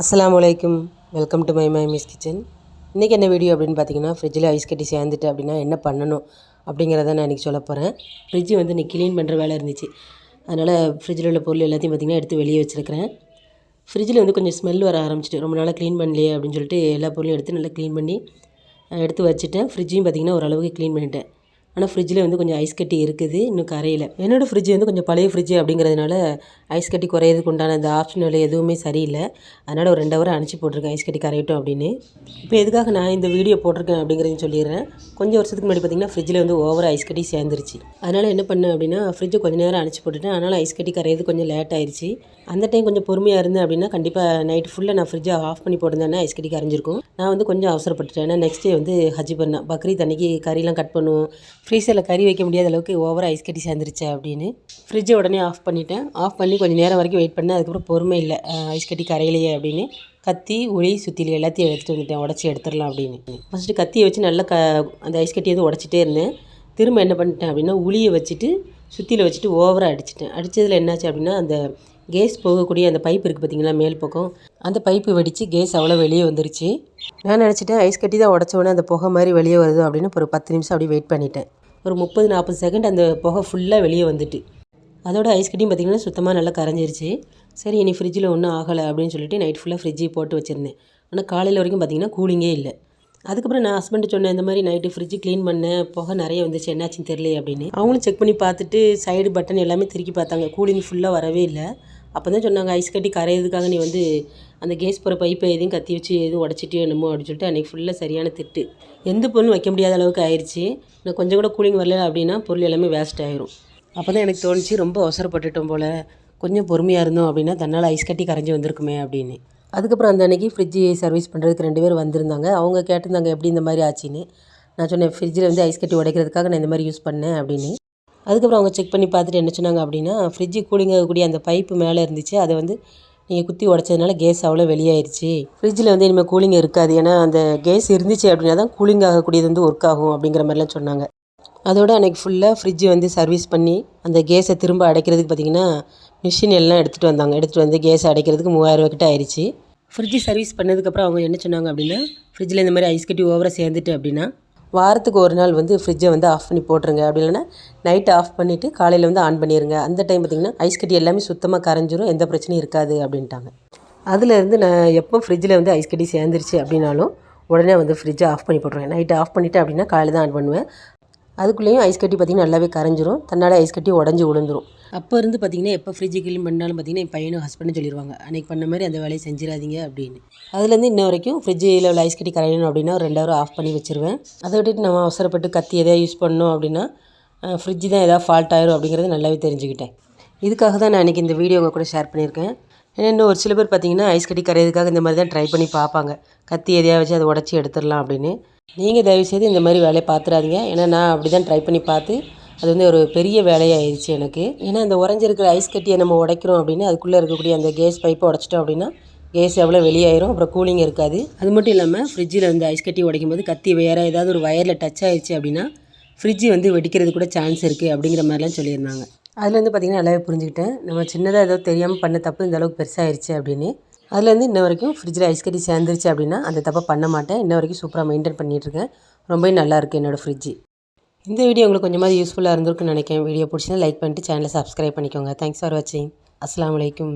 அஸ்லாம் வலைக்கும் welcome to my my miss kitchen இன்றைக்கி என்ன வீடியோ அப்படின்னு பார்த்தீங்கன்னா ஃப்ரிட்ஜில் ஐஸ் கட்டி சேர்ந்துட்டு அப்படின்னா என்ன பண்ணணும் அப்படிங்கிறத நான் இன்றைக்கி சொல்ல போகிறேன் ஃப்ரிட்ஜு வந்து இன்றைக்கி க்ளீன் பண்ணுற வேலை இருந்துச்சு. அதனால் ஃப்ரிட்ஜில் உள்ள பொருள் எல்லாத்தையும் பார்த்திங்கன்னா எடுத்து வெளியே வச்சுருக்கிறேன். ஃப்ரிட்ஜில் வந்து கொஞ்சம் ஸ்மெல் வர ஆரம்பிச்சிட்டு ரொம்ப நாளாக க்ளீன் பண்ணலையே அப்படின்னு சொல்லிட்டு எல்லா பொருளையும் எடுத்து நல்லா க்ளீன் பண்ணி எடுத்து வச்சுட்டேன். ஃப்ரிட்ஜையும் பார்த்திங்கன்னா ஓரளவுக்கு க்ளீன் பண்ணிட்டேன். ஆனால் ஃப்ரிட்ஜில் வந்து கொஞ்சம் ஐஸ் கட்டி இருக்குது இன்னும் கரையில். என்னோடய ஃப்ரிட்ஜ் வந்து கொஞ்சம் பழைய ஃப்ரிட்ஜ் அப்படிங்கிறதுனால ஐஸ் கட்டி குறையிறதுக்கு உண்டான அந்த ஆப்ஷனல் எதுவுமே சரியில்லை. அதனால் ஒரு ரெண்டு ஹவர் அனுப்பிச்சி போட்டிருக்கேன் ஐஸ் கட்டி கரையட்டும் அப்படின்னு. இப்போ எதுக்காக நான் இந்த வீடியோ போட்டிருக்கேன் அப்படிங்கிறதையும் சொல்லிடுறேன். கொஞ்சம் வருஷத்துக்கு முன்னாடி பார்த்திங்கன்னா ஃப்ரிட்ஜில் வந்து ஓவர் ஐஸ் கட்டி சேர்ந்துருச்சு. அதனால் என்ன பண்ணேன் அப்படின்னா ஃப்ரிட்ஜை கொஞ்சம் நேரம் அனுப்பிச்சி போட்டுட்டேன். அதனால் ஐஸ் கட்டி கரையிறது கொஞ்சம் லேட் ஆயிடுச்சு அந்த டைம் கொஞ்சம் பொறுமையாக இருந்தேன் அப்படின்னா கண்டிப்பாக நைட் ஃபுல்லாக நான் ஃப்ரிட்ஜை ஆஃப் பண்ணி போட்டிருந்தேன்னா ஐஸ் கட்டி கரைஞ்சிருக்கும். நான் வந்து கொஞ்சம் அவசரப்பட்டுட்டேன். ஏன்னா நெக்ஸ்ட் டே வந்து ஹஜ் பண்ணேன் பக்ரீத் அன்னைக்கு கறிலாம் கட் பண்ணுவோம். ஃப்ரீசரில் கறி வைக்க முடியாத அளவுக்கு ஓவராக ஐஸ் கட்டி சேர்ந்துருச்சு அப்படின்னு. ஃப்ரிட்ஜை உடனே ஆஃப் பண்ணிட்டேன். ஆஃப் பண்ணி கொஞ்சம் நேரம் வரைக்கும் வெயிட் பண்ணேன். அதுக்கப்புறம் பொறுமை இல்லை. ஐஸ் கட்டி கரையிலையே அப்படின்னு. கத்தி உளி சுத்தியில் எல்லாத்தையும் எடுத்துகிட்டு வந்துட்டேன். உடச்சி எடுத்துடலாம் அப்படின்னு. ஃபஸ்ட்டு கத்தியை வச்சு நல்லா க அந்த ஐஸ் கட்டியை வந்து உடச்சிட்டே இருந்தேன். திரும்ப என்ன பண்ணிட்டேன் அப்படின்னா உளியை வச்சுட்டு சுத்தியில் வச்சுட்டு ஓவராக அடிச்சிட்டேன். அடித்ததில் என்னாச்சு அப்படின்னா அந்த கேஸ் போகக்கூடிய அந்த பைப் இருக்குது பார்த்தீங்களா மேல் பக்கம். அந்த பைப்பு வெடித்து கேஸ் அவ்வளோ வெளியே வந்துருச்சு. நான் நினச்சிட்டேன் ஐஸ் கட்டி தான் உடச்ச உடனே அந்த புகை மாதிரி வெளியே வருது அப்படின்னு ஒரு பத்து நிமிஷம் அப்படியே வெயிட் பண்ணிட்டேன். ஒரு முப்பது நாற்பது செகண்ட் அந்த புகை ஃபுல்லாக வெளியே வந்துட்டு. அதோட ஐஸ் கட்டியும் பார்த்திங்கன்னா சுத்தமாக நல்லா கரைஞ்சிருச்சு. சரி இனி ஃப்ரிட்ஜில் ஒன்றும் ஆகலை அப்படின்னு சொல்லிட்டு நைட் ஃபுல்லாக ஃப்ரிட்ஜி போட்டு வச்சுருந்தேன். ஆனால் காலையில் வரைக்கும் பார்த்திங்கன்னா கூலிங்கே இல்லை. அதுக்கப்புறம் நான் ஹஸ்பண்ட் சொன்னேன் இந்த மாதிரி நைட்டு ஃப்ரிட்ஜ் க்ளீன் பண்ணேன் புகை நிறைய வந்துச்சு. என்னாச்சுன்னு தெரியல அப்படின்னு. அவங்களும் செக் பண்ணி பார்த்துட்டு சைடு பட்டன் எல்லாமே திருக்கி பார்த்தாங்க. கூலிங் ஃபுல்லாக வரவே இல்லை. அப்போ தான் சொன்னாங்க ஐஸ் கட்டி கரையிறதுக்காக நீ வந்து அந்த கேஸ் போகிற பைப்பை எதையும் கத்தி வச்சு எதுவும் உடச்சிட்டே என்னமோ? அப்படின்னு சொல்லிட்டு அன்றைக்கி ஃபுல்லாக சரியான திட்டு. எந்த பொருளும் வைக்க முடியாத அளவுக்கு ஆயிடுச்சு நான் கொஞ்சம் கூட கூலிங் வரல அப்படின்னா பொருள் எல்லாமே வேஸ்ட் ஆயிரும். அப்போ தான் எனக்கு தோணுச்சு ரொம்ப அவசரப்பட்டுட்டோம் போல். கொஞ்சம் பொறுமையாக இருந்தோம் அப்படின்னா தன்னால் ஐஸ் கட்டி கரைஞ்சி வந்திருக்குமே அப்படின்னு. அதுக்கப்புறம் அந்த அன்றைக்கி ஃப்ரிட்ஜ் சர்வீஸ் பண்ணுறதுக்கு ரெண்டு பேர் வந்திருந்தாங்க. அவங்க கேட்டிருந்தாங்க எப்படி இந்த மாதிரி ஆச்சுன்னு? நான் சொன்னேன் ஃப்ரிட்ஜில் வந்து ஐஸ் கட்டி உடைக்கிறதுக்காக நான் இந்த மாதிரி யூஸ் பண்ணேன் அப்படின்னு. அதுக்கப்புறம் அவங்க செக் பண்ணி பார்த்துட்டு என்ன சொன்னாங்க அப்படின்னா ஃப்ரிட்ஜு கூலிங் ஆகக்கூடிய அந்த பைப்பு மேலே இருந்துச்சு. அதை வந்து நீங்கள் குத்தி உடச்சதுனால கேஸ் அவ்வளோ வெளியாயிருச்சு. ஃப்ரிட்ஜில் வந்து இனிமேல் கூலிங் இருக்காது. ஏன்னா அந்த கேஸ் இருந்துச்சு அப்படின்னா தான் கூலிங் ஆகக்கூடியது வந்து ஒர்க் ஆகும் அப்படிங்கிற மாதிரிலாம் சொன்னாங்க. அதோட அன்றைக்கி ஃபுல்லாக ஃப்ரிட்ஜு வந்து சர்வீஸ் பண்ணி அந்த கேஸை திரும்ப அடைக்கிறதுக்கு பார்த்திங்கன்னா மிஷின் எல்லாம் எடுத்துகிட்டு வந்தாங்க. எடுத்துகிட்டு வந்து கேஸ் அடைக்கிறதுக்கு மூவாயிரம் கிட்ட ஆயிடுச்சு ஃப்ரிட்ஜ் சர்வீஸ் பண்ணதுக்கப்புறம் அவங்க என்ன சொன்னாங்க அப்படின்னா ஃப்ரிட்ஜில் இந்த மாதிரி ஐஸ் கட்டி ஓவராக சேர்ந்துட்டு அப்படின்னா வாரத்துக்கு ஒரு நாள் வந்து ஃப்ரிட்ஜை வந்து ஆஃப் பண்ணி போட்டுருங்க. அப்படி இல்லைன்னா நைட்டு ஆஃப் பண்ணிவிட்டு காலையில் வந்து ஆன் பண்ணிடுங்க அந்த டைம் பார்த்திங்கன்னா ஐஸ் கட்டி எல்லாமே சுத்தமாக கரைஞ்சிரும். எந்த பிரச்சனையும் இருக்காது அப்படின்ட்டாங்க. அதுலேருந்து நான் எப்போ ஃப்ரிட்ஜில் வந்து ஐஸ் கட்டி சேர்ந்துருச்சு அப்படின்னாலும் உடனே வந்து ஃப்ரிட்ஜை ஆஃப் பண்ணி போட்டுருவேன். நைட்டு ஆஃப் பண்ணிவிட்டு அப்படின்னா காலையில் தான் ஆன் பண்ணுவேன். அதுக்குள்ளேயும் ஐஸ் கட்டி பார்த்திங்கன்னா நல்லாவே கரைஞ்சிரும். தன்னால் ஐஸ் கட்டி உடஞ்சி விழுந்துரும் அப்போ இருந்து பார்த்திங்கன்னா எப்போ ஃப்ரிட்ஜ் க்ளீன் பண்ணாலும் பார்த்திங்கன்னா என் பையனும் ஹஸ்பண்டும் சொல்லிடுவாங்க அன்றைக்கி பண்ண மாதிரி அந்த வேலையை செஞ்சிடாதீங்க அப்படின்னு. அதுலேருந்து இன்ன வரைக்கும் ஃப்ரிட்ஜில் உள்ள ஐஸ் கட்டி கரையணும் அப்படின்னா ஒரு ரெண்டு ஆஃப் பண்ணி வச்சிருவேன். அதை விட்டுட்டு நம்ம அவசரப்பட்டு கத்தி எதாவது யூஸ் பண்ணோம் அப்படின்னா ஃப்ரிட்ஜு தான் எதாவது ஃபால்ட் ஆயிரும் அப்படிங்கிறது நல்லாவே தெரிஞ்சுக்கிட்டேன். இதுக்காக தான் நான் இன்றைக்கி இந்த வீடியோ உங்கள் கூட ஷேர் பண்ணியிருக்கேன். ஏன்னா இன்னும் ஒரு சில பேர் பார்த்தீங்கன்னா ஐஸ் கட்டி கரையிறதுக்காக இந்த மாதிரி தான் ட்ரை பண்ணி பார்ப்பாங்க. கத்தி எதையா வச்சு அதை உடச்சி எடுத்துடலாம் அப்படின்னு. நீங்கள் தயவுசெய்து இந்த மாதிரி வேலையை பார்த்துறாதீங்க. ஏன்னா நான் அப்படி தான் ட்ரை பண்ணி பார்த்து அது வந்து ஒரு பெரிய வேலையாயிருச்சு எனக்கு. ஏன்னா அந்த உறைஞ்சிருக்கிற ஐஸ் கட்டியை நம்ம உடைக்கிறோம் அப்படின்னு அதுக்குள்ளே இருக்கக்கூடிய அந்த கேஸ் பைப்பை உடச்சிட்டோம் அப்படின்னா கேஸ் எவ்வளோ வெளியாயிரும் அப்புறம் கூலிங் இருக்காது. அது மட்டும் இல்லாமல் ஃப்ரிட்ஜில் வந்து ஐஸ் கட்டி உடைக்கும் போது கத்தி வேறு ஏதாவது ஒரு வயரில் டச் ஆயிடுச்சு அப்படின்னா ஃப்ரிட்ஜ் வந்து வெடிக்கிறது கூட சான்ஸ் இருக்குது அப்படிங்கிற மாதிரிலாம் சொல்லியிருந்தாங்க. அதுலேருந்து பார்த்திங்கன்னா நல்லாவே புரிஞ்சுக்கிட்டேன். நம்ம சின்னதாக ஏதோ தெரியாமல் பண்ண தப்பு இந்த அளவுக்கு பெருசாகிருச்சு அப்படின்னு. அதுலேருந்து இன்ன வரைக்கும் ஃப்ரிட்ஜில் ஐஸ் கட்டி சேர்ந்துருச்சு அப்படின்னா அந்த தப்பை பண்ண மாட்டேன். இன்ன வரைக்கும் சூப்பராக மெயின்டைன் பண்ணிகிட்ருக்கேன் ரொம்பவே நல்லாயிருக்கு என்னோடய ஃப்ரிட்ஜு இந்த வீடியோ உங்களுக்கு கொஞ்சமாவது யூஸ்ஃபுல்லாக இருந்திருக்குன்னு நினைக்கிறேன். வீடியோ பிடிச்சினா லைக் பண்ணிட்டு சேனலை சப்ஸ்கிரைப் பண்ணிக்கோங்க. தேங்க்ஸ் ஃபார் வாட்சிங் அஸ்லாம் அலைக்கும்